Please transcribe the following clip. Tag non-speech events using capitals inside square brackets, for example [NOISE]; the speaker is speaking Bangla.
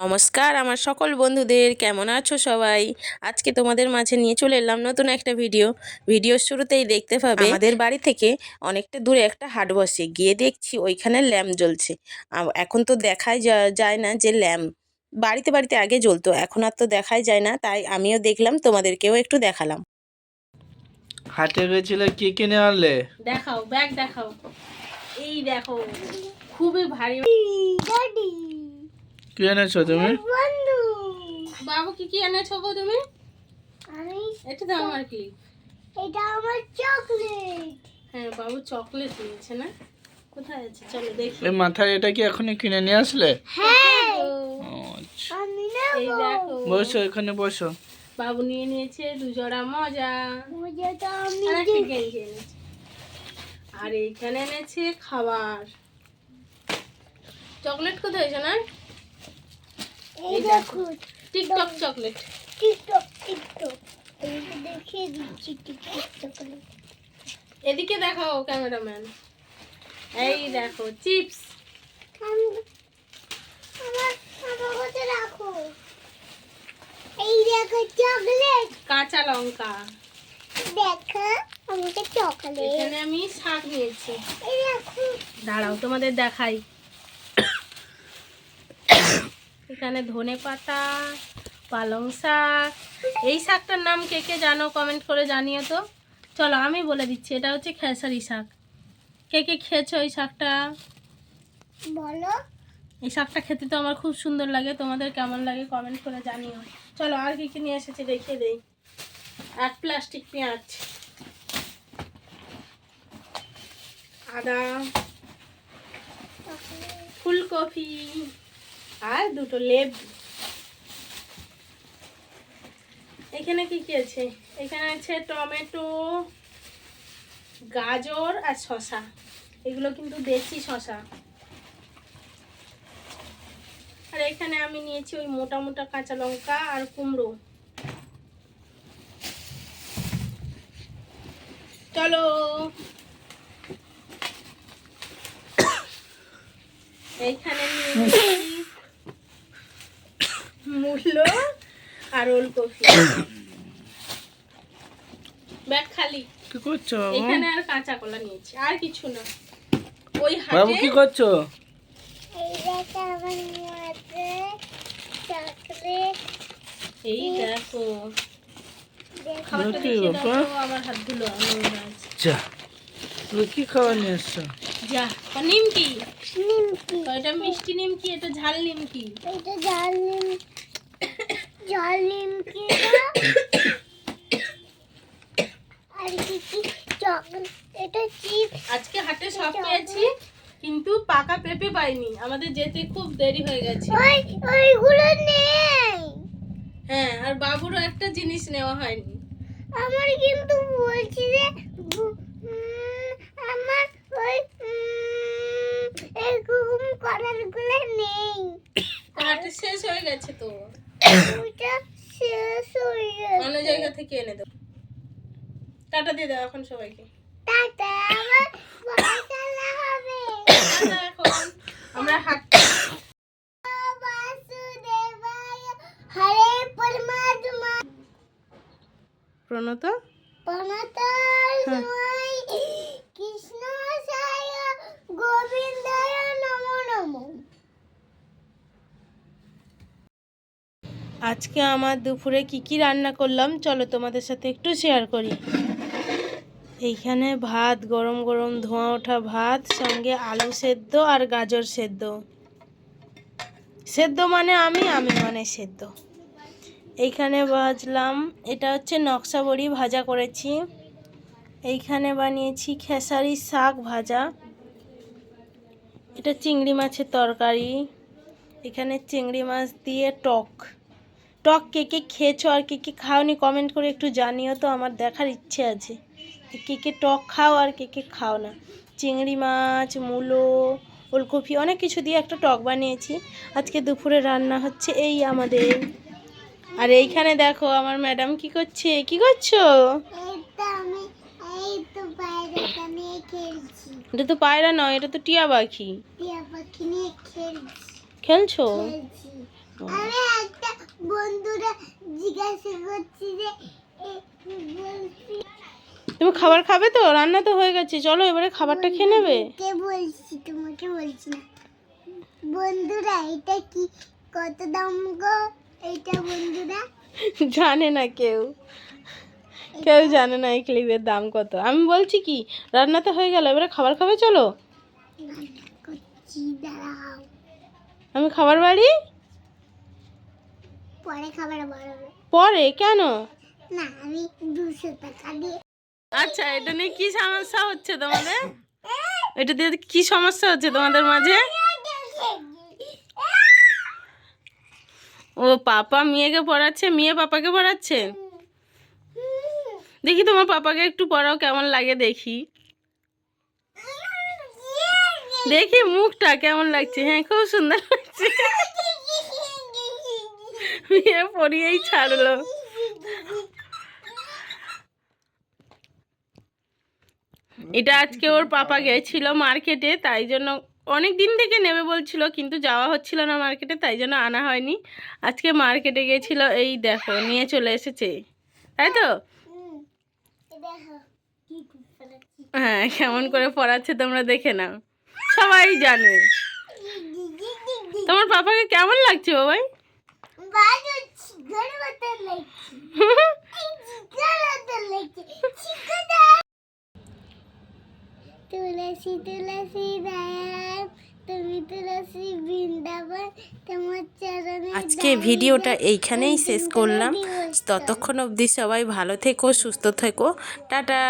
নমস্কার আমার সকল বন্ধুদের কেমন আছো সবাই? আজকে তোমাদের মাঝে নিয়ে চলে এলাম নতুন একটা ভিডিও। ভিডিওর শুরুতেই দেখতে পাবে আমাদের বাড়ি থেকে অনেকটা দূরে একটা হাট বসে গিয়ে দেখছি ওইখানে ল্যাম্প জ্বলছে। এখন তো দেখাই যা- যায় না যে ল্যাম্প। বাড়িতে বাড়িতে আগে জ্বলতো এখন আর তো দেখাই যায় না তাই আমিও দেখলাম তোমাদেরকেও একটু দেখালাম। হাটে গেছিলে কি কিনে আনলে? দেখাও ব্যাগ দেখাও। এই দেখো খুবই ভারী। কি এনেছো তুমি? বাবু কি কি এনেছো গো তুমি? আমি এটা দাও আমার কি? এটা আমার চকলেট। হ্যাঁ বাবু চকলেট নিয়েছে না? কোথায় আছে? চলো দেখি। এই মাথায় এটা কি এখনই কিনে নিয়ে আসলে? হ্যাঁ। আচ্ছা। আমি দেখো। বসো এখানে বসো। বাবু নিয়ে নিয়েছে দু জোড়া মজা মজাটা আমি আর গেঞ্জি এনেছে। আর এইখানে এনেছে খাবার। চকলেট কোথায় না? এই দেখো টিকটক চকলেট টিকটক টিকটক দেখিয়ে দিচ্ছি টিকটক চকলেট এদিকে দেখাও ক্যামেরাম্যান। এই দেখো চিপস। রাখো। এই দেখো চকলেট কাঁচা লঙ্কা। দেখো আমাকে চকলেট এখানে আমি শাক নিয়েছি। এই দেখো। দাঁড়াও তোমাদের দেখাই। এখানে ধনে পাতা পালং শাক। এই শাকটার নাম কে কে জানো? কমেন্ট করে জানিও তো। চলো আমি বলে দিচ্ছি এটা হচ্ছে খেসারি শাক। কে কে খেয়েছো এই শাকটা? বলো। এই শাকটা খেতে তো আমার খুব সুন্দর লাগে তোমাদের কেমন লাগে কমেন্ট করে জানিও। চলো আর কি কি নিয়ে এসেছি দেখিয়ে দেই। এক প্লাস্টিক পেঁয়াজ। আদা। ফুলকপি। আর দুটো লেব। এখানে কি কি আছে? এখানে আছে টমেটো, গাজর আর শসা। এগুলো কিন্তু দেশি শশা আর এখানে আমি নিয়েছি ওই মোটা মোটা কাঁচা লঙ্কা আর কুমড়ো। চলো। এইখানে নিয়েছি মূল্য আর ওলকপি। খালি। কি করছ এখানে আর কাঁচা কলা নিয়েছি আর কিছু না। ওই বাবু কি করছ? এই দেখো। আমার খাবারটা দেখিয়ে দাও হাত ধুলো আছে। যা। কি খাবার নিয়ে এসছো? যা নিমকি? নিমকি। এটা মিষ্টি নিমকি? এটা ঝাল নিমকি। এটা জাল নিম জাল নিমকি আর কি কি চকলেট এটা চিপস আজকে হাটে সব পেয়েছি কিন্তু পাকা পাইনি। আমাদের যেতে খুব দেরি হয়ে গেছে। ওই ওইগুলো নেই। হ্যাঁ আর বাবুরও একটা জিনিস নেওয়া হয়নি। আমার কিন্তু বলছি যে আমার ওই এরকম করারগুলো নেই। হাটে শেষ হয়ে গেছে তো। ওইটা শেষ হয়ে গেছে। অন্য জায়গা থেকে এনে দেবো। টাটা দিয়ে দাও এখন সবাইকে। টাটা আমার পয়সা হবে টাটা এখন আমরা হাট বাসুদেবায় হরে পরমাত্মা কৃষ্ণ গোবিন্দায় নমো নমো। আজকে আমার দুপুরে কি কি রান্না করলাম? চলো তোমাদের সাথে একটু শেয়ার করি। এইখানে ভাত গরম গরম ধোঁয়া ওঠা ভাত সঙ্গে আলু সেদ্ধ আর গাজর সেদ্ধ। সেদ্ধ মানে আমি আমি মানে সেদ্ধ। এইখানে ভাজলাম। এটা হচ্ছে নকশা বড়ি, ভাজা করেছি। এইখানে বানিয়েছি খেসারি শাক ভাজা। এটা চিংড়ি মাছের তরকারি। এখানে চিংড়ি মাছ দিয়ে টক। টক কে কে খেয়েছো আর কে কে খাওনি কমেন্ট করে একটু জানিও তো, আমার দেখার ইচ্ছে আছে। কে কে টক খাও আর কে কে খাও না। চিংড়ি মাছ, মূলো, ওলকপি, অনেক কিছু দিয়ে একটা টক বানিয়েছি। আজকে দুপুরে রান্না হচ্ছে এই আমাদের। আর এইখানে দেখো আমার ম্যাডাম কি করছে? কি করছ? এটা তো পায়রা নয় এটা তো টিয়া পাখি। টিয়া পাখি নিয়ে খেলছি। আমি একটা বন্ধুরা জিজ্ঞাসা করছি যে তুমি খাবার খাবে তো? রান্না তো হয়ে গেছে। চলো এবারে খাবারটা খেয়ে নেবে। কে বলছি তোমাকে বলছি না। বন্ধুরা এটা কি? কত দাম গো? এটা বন্ধুরা। জানে না কেউ। কেউ জানে না এই ক্লিপের দাম কত। আমি বলছি কি রান্না তো হয়ে গেল এবারে খাবার খাবে চলো? আমি খাবার বাড়ি? পরে খাবার পরে? কেন? না আমি দুশো টাকা দিয়ে আচ্ছা এটা নিয়ে কি সমস্যা হচ্ছে তোমাদের? এটা দিয়ে কি সমস্যা হচ্ছে তোমাদের মাঝে? ও পাপা মেয়েকে পড়াচ্ছে, মেয়ে পাপাকে পড়াচ্ছে? দেখি তোমার পাপাকে একটু পড়াও, কেমন লাগে দেখি। দেখি মুখটা কেমন লাগছে হ্যাঁ খুব সুন্দর লাগছে। মেয়ে পড়িয়েই ছাড়লো। এটা আজকে ওর পাপা গেছিল মার্কেটে, তাই জন্য অনেক দিন থেকে নেবে বলছিল কিন্তু যাওয়া হচ্ছিল না মার্কেটে তাই জন্য আনা হয়নি। আজকে মার্কেটে গেছিল এই দেখো নিয়ে চলে এসেছে। তাই তো? হ্যাঁ কেমন করে পড়াচ্ছে তোমরা দেখে নাও। সবাই জানে। তোমার পাপাকে কেমন লাগছে বাবাই? লাগছে [LAUGHS] তুলসী তুলসী দয়াল তুমি তুলসী বৃন্দাবন তোমার চরণে আজকে ভিডিওটা এইখানেই শেষ করলাম। ততক্ষণ অবধি সবাই ভালো থেকো সুস্থ থেকো। টাটা।